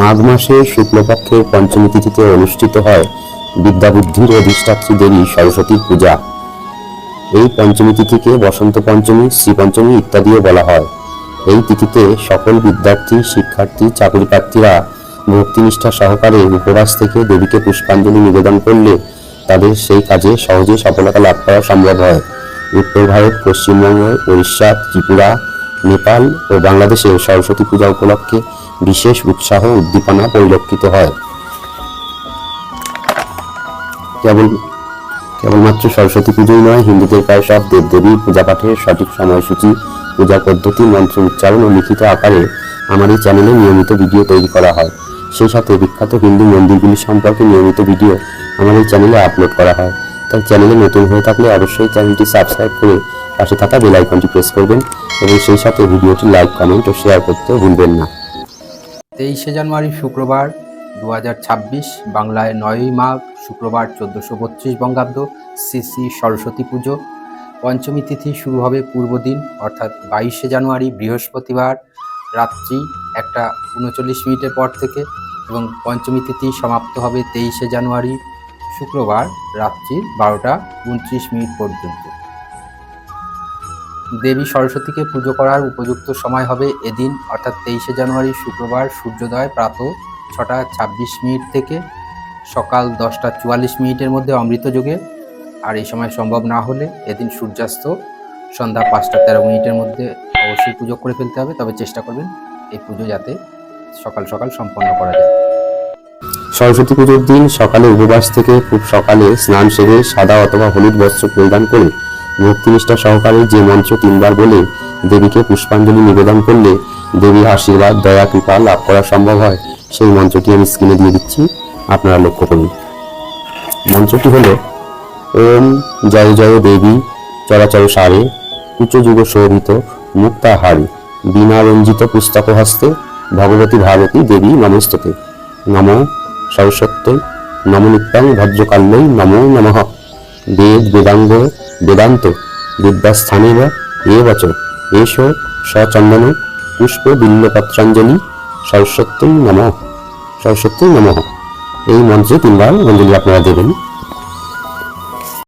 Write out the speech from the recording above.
মাঘ মাসের শুক্লপক্ষের পঞ্চমী তিথিতে অনুষ্ঠিত হয় বিদ্যাবুদ্ধির অধিষ্ঠাত্রী দেবী সরস্বতীর পূজা। এই পঞ্চমী তিথিকে বসন্ত পঞ্চমী, শ্রী পঞ্চমী ইত্যাদিও বলা হয়। এই তিথিতে সকল বিদ্যার্থী, শিক্ষার্থী চাকরি প্রার্থীরা ভক্তিনিষ্ঠা সহকারে উপবাস থেকে দেবীকে পুষ্পাঞ্জলি নিবেদন করলে তাদের সেই কাজে সহজে সফলতা লাভ করা সম্ভব হয়। উত্তর ভারত, পশ্চিমবঙ্গ উড়িষ্যা ত্রিপুরা, নেপাল ও বাংলাদেশে সরস্বতী পূজা উপলক্ষে বিশেষ উৎসাহ উদ্দীপনা পরিলক্ষিত হয়। কেবল কেবলমাত্র সরস্বতী পুজোই নয়, হিন্দুদের প্রায় সব দেবদেবীর পূজা পাঠের সঠিক সময়সূচি, পূজা পদ্ধতি, মন্ত্র উচ্চারণ ও লিখিত আকারে আমার এই চ্যানেলে নিয়মিত ভিডিও তৈরি করা হয়। সেই সাথে বিখ্যাত হিন্দু মন্দিরগুলি সম্পর্কে নিয়মিত ভিডিও আমার এই চ্যানেলে আপলোড করা হয়। তাই চ্যানেলে নতুন হয়ে থাকলে অবশ্যই চ্যানেলটি সাবস্ক্রাইব করে পাশে থাকা বেল আইকনটি প্রেস করবেন এবং সেই সাথে ভিডিওটি লাইক, কমেন্ট ও শেয়ার করতে ভুলবেন না। তেইশে জানুয়ারি শুক্রবার দু হাজার ছাব্বিশ, বাংলায় নয়ই মাঘ শুক্রবার চোদ্দোশো বত্রিশ বঙ্গাব্দ শ্রী শ্রী সরস্বতী পুজো। পঞ্চমী তিথি শুরু হবে পূর্ব দিন, অর্থাৎ বাইশে জানুয়ারি বৃহস্পতিবার রাত্রি একটা উনচল্লিশ মিনিটের পর থেকে এবং পঞ্চমী তিথি সমাপ্ত হবে তেইশে জানুয়ারি শুক্রবার রাত্রি বারোটা উনত্রিশ মিনিট পর্যন্ত। দেবী সরস্বতীকে পুজো করার উপযুক্ত সময় হবে এদিন, অর্থাৎ তেইশে জানুয়ারি শুক্রবার সূর্যোদয় প্রাত ছটা ছাব্বিশ মিনিট থেকে সকাল দশটা চুয়াল্লিশ মিনিটের মধ্যে অমৃত যুগে। আর এই সময় সম্ভব না হলে এদিন সূর্যাস্ত সন্ধ্যা পাঁচটা তেরো মিনিটের মধ্যে অবশ্যই পুজো করে ফেলতে হবে। তবে চেষ্টা করবেন এই পুজো যাতে সকাল সকাল সম্পন্ন করা যায়। সরস্বতী পুজোর দিন সকালে উপবাস থেকে খুব সকালে স্নান সেরে সাদা অথবা হলুদ বস্ত্র পরিধান করে ভক্তিনিষ্ঠা সহকারে যে মন্ত্র তিনবার বলে দেবীকে পুষ্পাঞ্জলি নিবেদন করলে দেবীর আশীর্বাদ, দয়া, কৃপা লাভ করা সম্ভব হয়, সেই মন্ত্রটি আমি স্ক্রিনে দিয়ে দিচ্ছি। আপনারা লক্ষ্য করুন। মন্ত্রটি হলো, ওম জয় জয় দেবী চরাচর সারে উচ্চ যুগ শোভিত, মুক্তাহারি বীণা রঞ্জিত পুস্তক হস্তে, ভগবতী ভারতী দেবী নমস্ততে নম সরস্বত্যই নম নিত্যাং ভদ্রকাল্যই নমো নমঃ। বেদ বেদাঙ্গ বেদান্ত বিদ্যাস্থানে বা এ বচ এষ সচন্দন পুষ্প বিল্লপত্রাঞ্জলি সরস্বত্যই নম। সরস্বত্যই নমঃ। এই মন্ত্রে তিনবার অঞ্জলি আপনারা দেবেন।